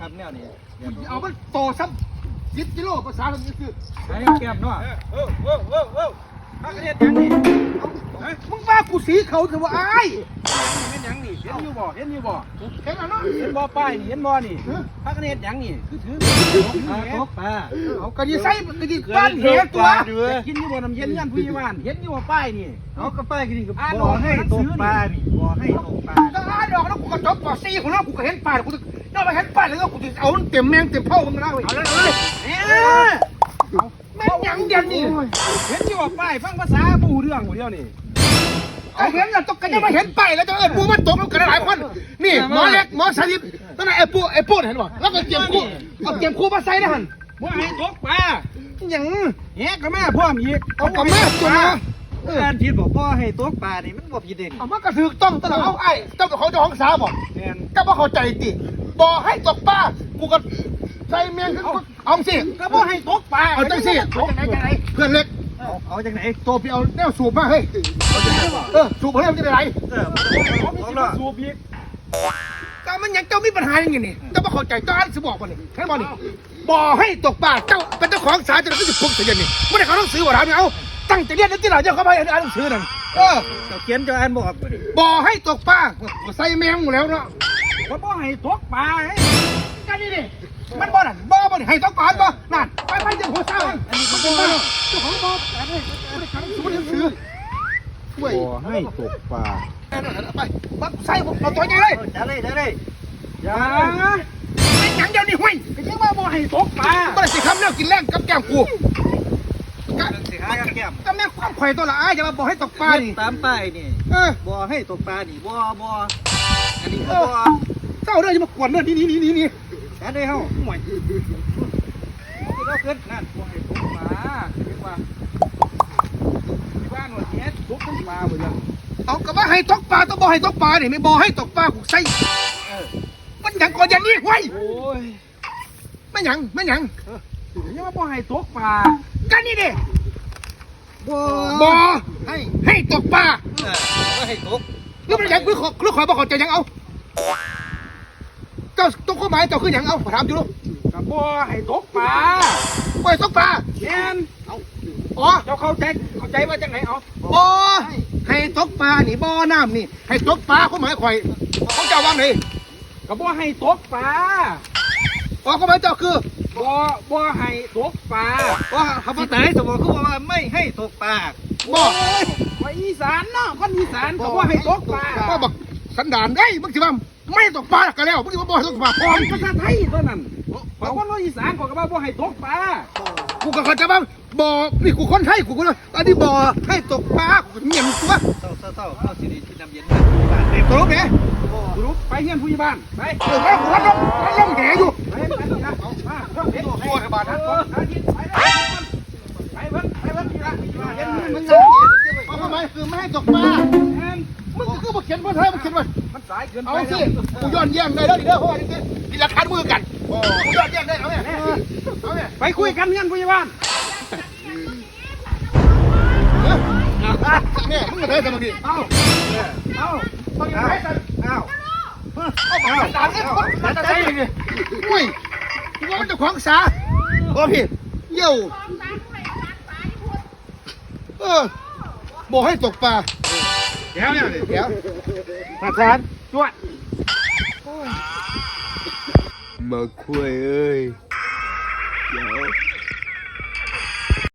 ครับแนวนี้เอามันโตซ้ำยิบกิโลภาษาเราคือไอ้แก้มเนาะเออเออเออเออพักเรียนยังนี่มึงว่ากูสีเขาเถอะว่าไอ้ายเป็นยังนี่เห็นอยู่บ่เห็นอยู่บ่เห็นแล้วเนาะเห็นบ่ป้ายนี่เห็นบ่นี่พักเรียนยังนี่คือถือตกปลาเอากระดิใส่กระดิบ้านเหวตัวกินอยู่บ่น้ำเย็นยันผู้ใหญ่บ้านเห็นอยู่บ่ป้ายนี่เอาก็ป้ายกินกับอ่านบ่ออกให้ให้ตตกกปปลาลานี่บ่ให้ตกปลาก็อ่านดอกแล้วกูก็จบปอซีของเรากูก็เห็นป้ายกูนอ กมาเห็นป้ายแล้วกูจะเอาเต็มแมงเต็มเผามึงนะเว้ยเอาเลยเอาเลยแม่งยังเดียวนี่เห็นอยู่บ่ป้ายฟังภาษาผู้เรื่องผู้เดียวนี่ก็เห็นแล้วต้องกันยังไม่เห็นป้ายแล้วจะเอิ้นปูมันตกล้วกันหลายคนนี่หมอเล็กหมอสาธิตตอนนั้นไอ้ปูไอ้ปูเห็นป่ะแล้วก็เตรียมคู่เอาเตรียมคู่มาใส่นะฮันบ่ให้ตกปลายังแหกก็แมาพร้อมอีกเอากระแม่ตัวมาเออการผิดบอกบ่อให้ตกปลานี่มันบ่ผิดเด่นเอามากระถือต้องตลอดเอาไอ้เจ้าของเจ้าของสาบอกแม่นก็บ่เข้าใจติ บ่ให้ตกปลากูก็ใส่เมียงขึ้นเอาสิก็บ่ให้ตกปลาเอาจังสิตกจังไหนจังไหนเพื่อนเล็กเอาเอาจากไหนตัวพี่เอาแนวสูบมาเฮ้ยเออสูบมาให้มันจะได้ไรเออเอาละสูบอีกก็มันยังเจ้ามีปัญหาอย่างนี้นี่เจ้าบ่เข้าใจเจ้าอ่านสิบอกบ่นี่แค่บ่นี่บ่ให้ตกปลาเจ้าเป็นเจ้าของสาจะก็จะพุกเสียนี่ไม่ได้เขาต้องซื้อบ่ถามเอาตั้งใจเรียนที่เราเจ้าเขาไปอ่านหนังสือนั่นเออเจ้าเขียนเจ้าอ่านบ่ออกบ่ให้ตกปลาใส่แมงหมดแล้วเนาะ ก็บ่ให้ตกปลาเฮ้ยกันนี่ดิมันบ่นั่นบ่บ่นี่ให้ตกปลาบ่นั่นไปไปเจ้าหัวเศร้าอันนี้มันเป็นบ้าเจ้าของบ่แต่ไม่ได้ขังสูบหนังสือช่วยบ่ให้ตกปลาไปบักใส่ผมเอาตัวใหญ่เลยจะเลยจะเลยอย่าไม่หยังเดียวนี่ห้วยก็ยังว่าบ่ให้ตกปลาบ่ได้สิคำเรื่องกินแรงกับแก้มกูกะสิหากับแก้มกะแม่ความข่อยตัวละอ้ายจะมาบอกให้ตกปลานี่ตามป้ายนี่เออบ่ให้ตกปลานี่บ่บ่อันนี้ก็บ่ เศร้าเรื่องจะมากวนเรื่องนี้นี่นี่นี่แต่ได้เฮาห่วยเราเกินนั่นบ่ให้ตกปลาเรียกว่าที่บ้านว่าเฮ็ดตกปลาบ่ยังเอากะว่าให้ตกปลาต้องบอกให้ตกปลานี่ไม่บอกให้ตกปลากูใส่มันหยังก่อนอย่างนี้ห้วยโอ้ยไม่หยังไม่หยังยังว่าบ่ให้ตกปลากันนี่ดิบ่บอให้ให้ตกปลาเออบ่ให้ตกแล้วมันหยังคือขอคือขอบอกขอใจหยังเอา เจ้าตกข้อหมายเจ้าคือหยังเอาถามอยู่ลูกก็บ่ให้ตกปลาปล่อยตกปลาแม่นอ๋อ เจ้าเข้าใจเข้าใจว่าจังไหนเอาบ่ให้ตกปลานี่บ่อน้ำนี่ ให้ตกปลาเขาหมายข่อยเขาเจ้าว่างไหนก็บ่ให้ตกปลาอ๋อเขาหมายเจ้าคือบ่บ่ให้ตกปลาว่าเขาที่บ่ไหนสมมติคือว่าไม่ให้ตกปลาบ่ว่าอีสานเนาะคนอีสานก็บ่ให้ตกปลาบ่บักสันดานเอ้ยมึงสิว่า ไม่ตกปลาก็แล้วมึงสิว่าบ่ให้ตกปลาพร้อมภาษาไทยตัวนั้นเพราะคนอีสานก็ว่าบ่ให้ตกปลากูก็เข้าใจว่าบ่นี่กูคนไทยกูก็เลยอันนี้บ่ให้ตกปลากูเงียบตัวเศร้าเศร้าเศร้าเศร้าสิริที่น้ำเย็นนะบ้านไอ้ตัวแกรู้ไปเฮียนผู้ใหญ่บ้านไปเออว่ากูว่าลงว่าลงแหอยู่ไปไปนะเอามาเพิ่มเฮ็ดตัวให้บาดนะเอออาทิตย์ไปไปเพิ่นไปเพิ่นทีละทีละเฮ็ดมัมันนยังเอาทำไมคือไม่ให้ตกปลาแม่นมึง ก็คือบ่เขียนบ่ไทยบ่เขียนว่ามันสายเกินไปเอาสิกูย้อนแย้งได้แล้วดิเด้อเพราะว่านี่คือมีหลักฐานมือกันกูย้อนแย้งได้เอาเนี่ยเอาเนี่ยไปคุยกันเฮียนผู้ใหญ่บ้านเนี่ยมึงมาได้สมาธิเอาเอามึงมาได้สมาธิเอาเอาไปตามเนี่ยมันจะใช่ยังไงอุ้ยกูว่ามันจะขวางสาโอ้พี่เยี่ยวเออบอกให้ตกปลาเดี๋ยวเนี่ยเดี๋ยวอาจารย์จวดมาคุยเอ้ย